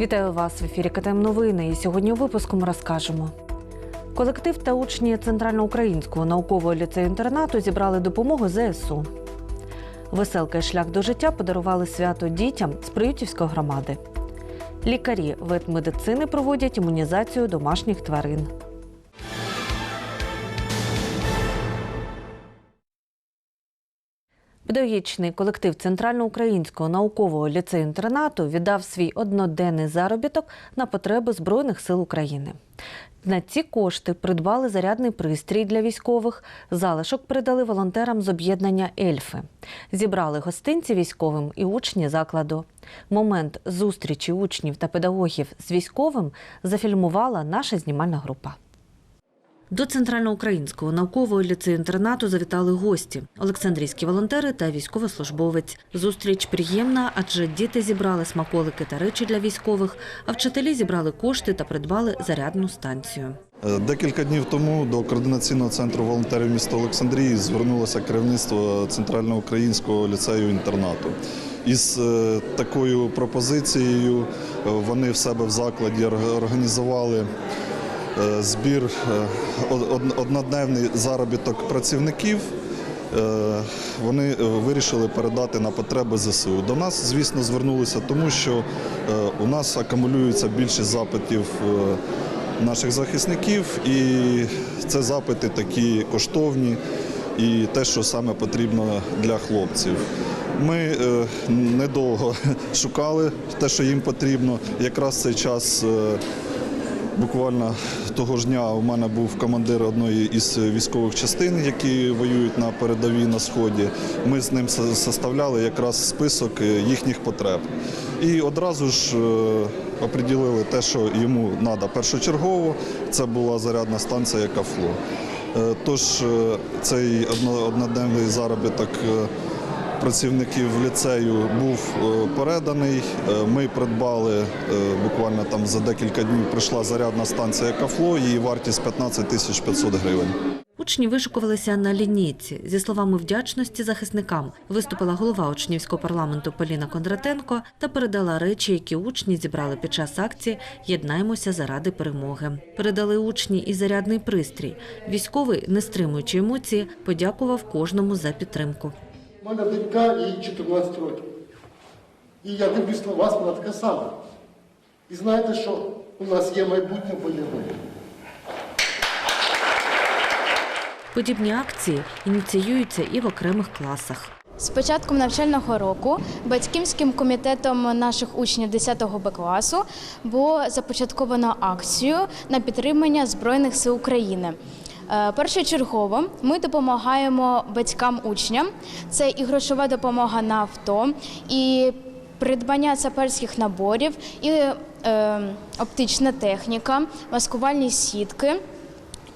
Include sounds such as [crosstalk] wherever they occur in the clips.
Вітаю вас в ефірі КТМ Новини. І сьогодні у випуску ми розкажемо. Колектив та учні Центральноукраїнського наукового ліцею інтернату зібрали допомогу ЗСУ. Веселка і шлях до життя подарували свято дітям з Приютівської громади. Лікарі ветмедицини проводять імунізацію домашніх тварин. Педагогічний колектив Центральноукраїнського наукового ліцею інтернату віддав свій одноденний заробіток на потреби Збройних сил України. На ці кошти придбали зарядний пристрій для військових. Залишок передали волонтерам з об'єднання Ельфи. Зібрали гостинці військовим і учні закладу. Момент зустрічі учнів та педагогів з військовим зафільмувала наша знімальна група. До Центральноукраїнського наукового ліцею інтернату завітали гості Олександрійські волонтери та військовослужбовець. Зустріч приємна, адже діти зібрали смаколики та речі для військових, а вчителі зібрали кошти та придбали зарядну станцію. Е, Декілька днів тому до координаційного центру волонтерів міста Олександрії звернулося керівництво Центральноукраїнського ліцею інтернату. Із е, такою пропозицією е, вони в себе в закладі організували збір е, од- од- однодневний заробіток працівників. Е, Вони е, вирішили передати на потреби ЗСУ. До нас, звісно, звернулися, тому що е, у нас акумулюється більшість запитів е, наших захисників, і це запити такі коштовні і те, що саме потрібно для хлопців. Ми е, недовго [laughs] шукали те, що їм потрібно. Якраз цей час. Буквально того ж дня у мене був командир одної із військових частин, які воюють на передовій на сході. Ми з ним составляли якраз список е, їхніх потреб. І одразу ж е, оприділили те, що йому треба першочергово. Це була зарядна станція Кафло. Е, Тож цей одно- одноденний заробіток. Працівників ліцею був е, переданий. Е, Ми придбали е, буквально там за декілька днів прийшла зарядна станція Кафло, її вартість 15 тисяч 500 гривень. Учні вишикувалися на лінійці. Зі словами вдячності захисникам виступила голова учнівського парламенту Поліна Кондратенко та передала речі, які учні зібрали під час акції Єднаймося заради перемоги. Передали учні і зарядний пристрій. Військовий, не стримуючи емоції, подякував кожному за підтримку. У мене донька, їй 14 років. І я дивлюсь на вас, вона така сама. І знаєте, що у нас є майбутнє бойове. Подібні акції ініціюються і в окремих класах. З початком навчального року батьківським комітетом наших учнів 10 Б класу було започатковано акцію на підтримання Збройних сил України. Е, Першочергово ми допомагаємо батькам учням. Це і грошова допомога на авто, і придбання саперських наборів, і е, оптична техніка, маскувальні сітки.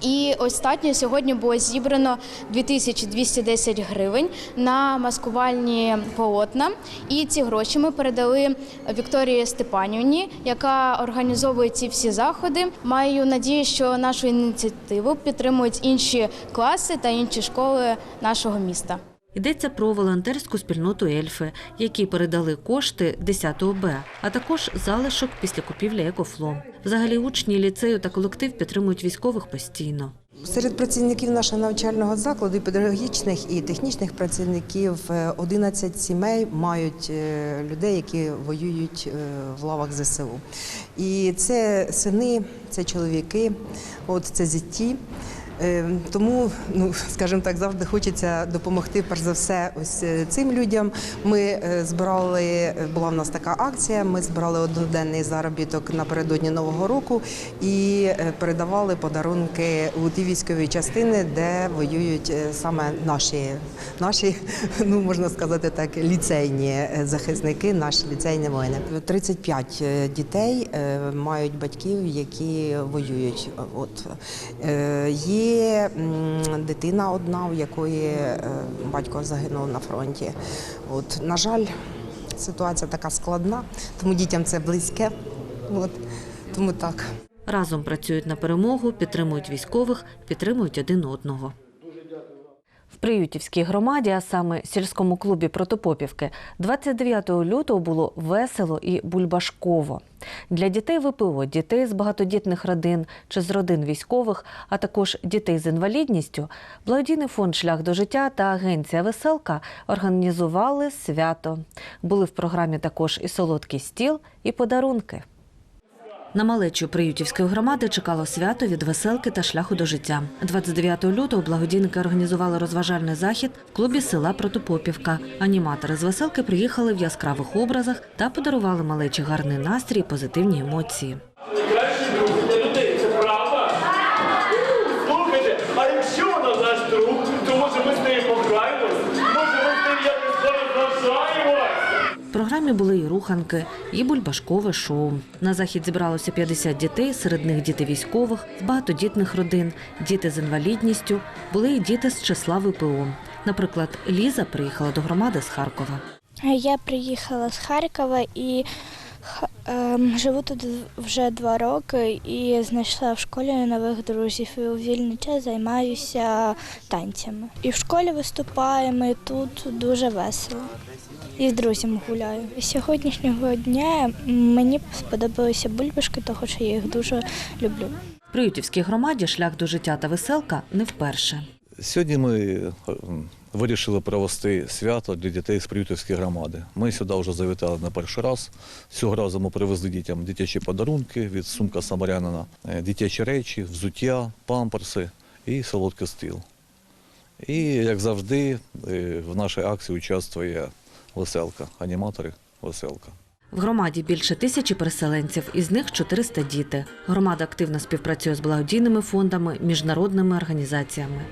І остатньо сьогодні було зібрано 2210 гривень на маскувальні полотна. І ці гроші ми передали Вікторії Степанівні, яка організовує ці всі заходи. Маю надію, що нашу ініціативу підтримують інші класи та інші школи нашого міста. Йдеться про волонтерську спільноту Ельфи, які передали кошти 10 Б, а також залишок після купівлі Екофло. Взагалі учні ліцею та колектив підтримують військових постійно. Серед працівників нашого навчального закладу, і педагогічних і технічних працівників, е, 11 сімей мають е, людей, які воюють е, в лавах ЗСУ. І це сини, це чоловіки, от це зяті. Е, Тому, ну скажімо так, завжди хочеться допомогти перш за все ось е, цим людям. Ми е, збирали, була в нас така акція. Ми збирали одноденний заробіток напередодні нового року і е, передавали подарунки у ті військові частини, де воюють саме наші, наші, [laughs] ну можна сказати так, ліцейні захисники, наші ліцейні воїни. 35 е, дітей мають батьків, які воюють. От е, дитина одна, у якої е, батько загинув на фронті. От на жаль, ситуація така складна, тому дітям це близьке. От тому так. Разом працюють на перемогу, підтримують військових, підтримують один одного. Приютівській громаді, а саме сільському клубі Протопопівки, 29 лютого було весело і бульбашково. Для дітей ВПО, дітей з багатодітних родин чи з родин військових, а також дітей з інвалідністю, благодійний фонд Шлях до життя та агенція Веселка організували свято. Були в програмі також і солодкий стіл, і подарунки. На малечу Приютівської громади чекало свято від веселки та шляху до життя. 29 лютого благодійники організували розважальний захід в клубі села Протопопівка. Аніматори з веселки приїхали в яскравих образах та подарували малечі гарний настрій і позитивні емоції. Найкращий друг для людей, це правда? Слухайте, а якщо вона наш друг, то може ми з нею пограємось? Може ми з нею якось розважаємось? В програмі були і руханки, і бульбашкове шоу. На захід зібралося 50 дітей, серед них діти військових, багатодітних родин, діти з інвалідністю, були і діти з числа ВПО. Наприклад, Ліза приїхала до громади з Харкова. Я приїхала з Харкова і ем, живу тут вже два роки і знайшла в школі нових друзів. І у вільний час займаюся танцями. І в школі виступаємо, і тут дуже весело. І з друзями гуляю. І сьогоднішнього дня мені сподобалися бульбашки, тому що я їх дуже люблю. В Приютівській громаді шлях до життя та веселка не вперше. Сьогодні ми е, вирішили провести свято для дітей з Приютівської громади. Ми сюди вже завітали на перший раз. Цього разу ми привезли дітям дитячі подарунки від сумка Самарянина, е, дитячі речі, взуття, памперси і солодкий стіл. І, як завжди, е, в нашій акції участвує веселка, аніматори веселка. В громаді більше тисячі переселенців, із них 400 діти. Громада активно співпрацює з благодійними фондами, міжнародними організаціями.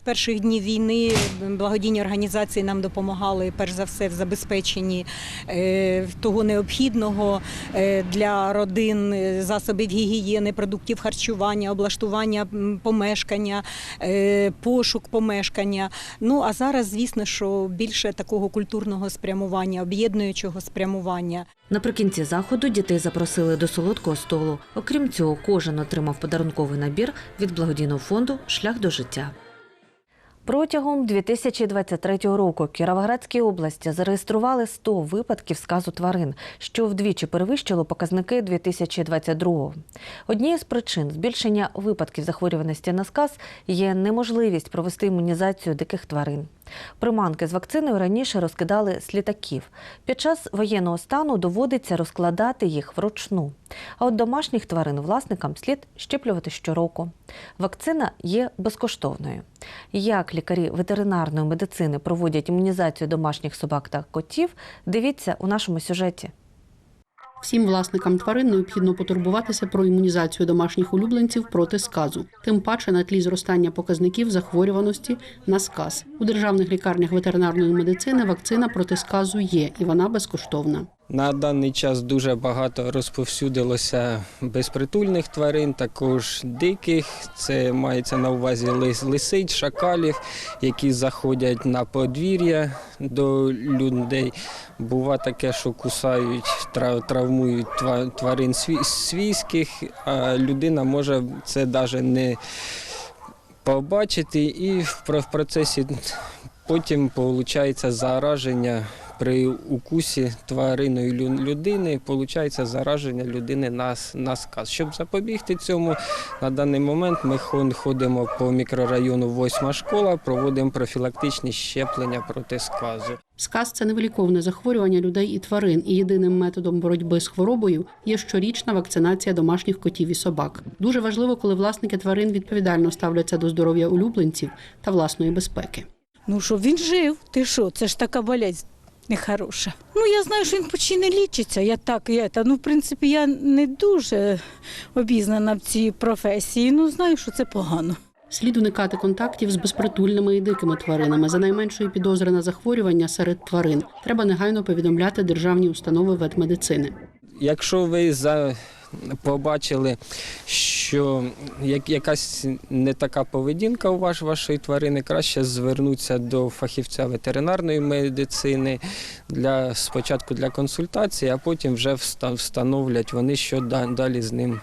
З перших днів війни благодійні організації нам допомагали перш за все в забезпеченні е, того необхідного е, для родин е, засобів гігієни, продуктів харчування, облаштування помешкання, пошук помешкання. Ну а зараз, звісно, що більше такого культурного спрямування, об'єднуючого спрямування. Наприкінці заходу дітей запросили до солодкого столу. Окрім цього, кожен отримав подарунковий набір від благодійного фонду Шлях до життя. Протягом 2023 року в Кіровоградській області зареєстрували 100 випадків сказу тварин, що вдвічі перевищило показники 2022. Однією з причин збільшення випадків захворюваності на сказ є неможливість провести імунізацію диких тварин. Приманки з вакциною раніше розкидали з літаків. Під час воєнного стану доводиться розкладати їх вручну. А от домашніх тварин власникам слід щеплювати щороку. Вакцина є безкоштовною. Як лікарі ветеринарної медицини проводять імунізацію домашніх собак та котів, дивіться у нашому сюжеті. Всім власникам тварин необхідно потурбуватися про імунізацію домашніх улюбленців проти сказу, тим паче на тлі зростання показників захворюваності на сказ. У державних лікарнях ветеринарної медицини вакцина проти сказу є, і вона безкоштовна. На даний час дуже багато розповсюдилося безпритульних тварин, також диких. Це мається на увазі лис, лисиць, шакалів, які заходять на подвір'я до людей. Бува таке, що кусають, трав- травмують тва- тварин свійських, а людина може це навіть не побачити, і в процесі потім виходить зараження при укусі твариною лю- людини, виходить зараження людини на, на сказ. Щоб запобігти цьому, на даний момент ми хон- ходимо по мікрорайону восьма школа, проводимо профілактичні щеплення проти сказу. Сказ це невиліковне захворювання людей і тварин, і єдиним методом боротьби з хворобою є щорічна вакцинація домашніх котів і собак. Дуже важливо, коли власники тварин відповідально ставляться до здоров'я улюбленців та власної безпеки. Ну, щоб він жив, ти що, це ж така болезнь нехороша. Ну, я знаю, що він почти не лічиться. Я так, я, та, ну, в принципі, я не дуже обізнана в цій професії, ну, знаю, що це погано. Слід уникати контактів з безпритульними і дикими тваринами. За найменшої підозри на захворювання серед тварин треба негайно повідомляти державні установи ветмедицини. Якщо ви за побачили, що якась не така поведінка у ваш, вашої тварини, краще звернутися до фахівця ветеринарної медицини для спочатку для консультації, а потім вже вста- встановлять вони, що далі з ним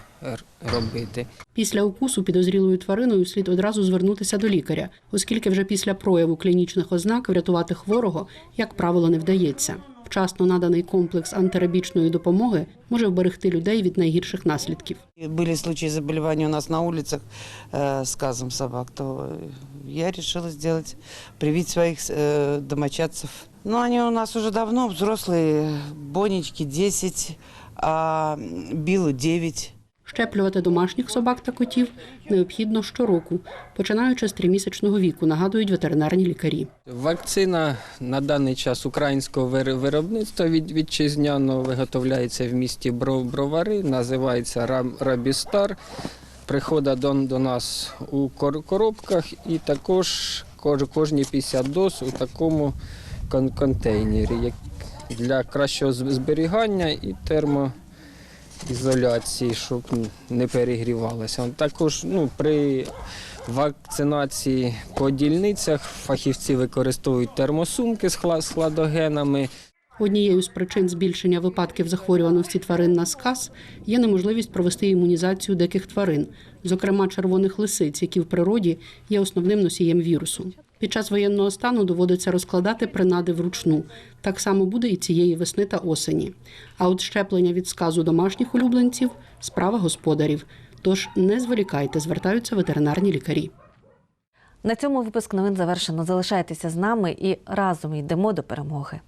робити. Після укусу підозрілою твариною слід одразу звернутися до лікаря, оскільки вже після прояву клінічних ознак врятувати хворого, як правило, не вдається Вчасно наданий комплекс антирабічної допомоги може вберегти людей від найгірших наслідків. Были случаи заболевания у нас на улицах э, с казом собак, то я решила сделать, привить своих э, домочадцев. Но они у нас уже давно взрослые, Бонечки 10, а Биллу 9. Щеплювати домашніх собак та котів необхідно щороку, починаючи з тримісячного віку, нагадують ветеринарні лікарі. Вакцина на даний час українського виробництва від вітчизняного виготовляється в місті Бровари, називається Рабістар. Приходить до, нас у коробках і також кож, кожні 50 доз у такому кон- контейнері для кращого зберігання і термоізоляції, щоб не перегрівалося. Також ну, при вакцинації по дільницях фахівці використовують термосумки з хладогенами. Однією з причин збільшення випадків захворюваності тварин на сказ є неможливість провести імунізацію диких тварин, зокрема червоних лисиць, які в природі є основним носієм вірусу. Під час воєнного стану доводиться розкладати принади вручну. Так само буде і цієї весни та осені. А от щеплення від сказу домашніх улюбленців справа господарів. Тож не зволікайте, звертаються ветеринарні лікарі. На цьому випуск новин завершено. Залишайтеся з нами і разом йдемо до перемоги.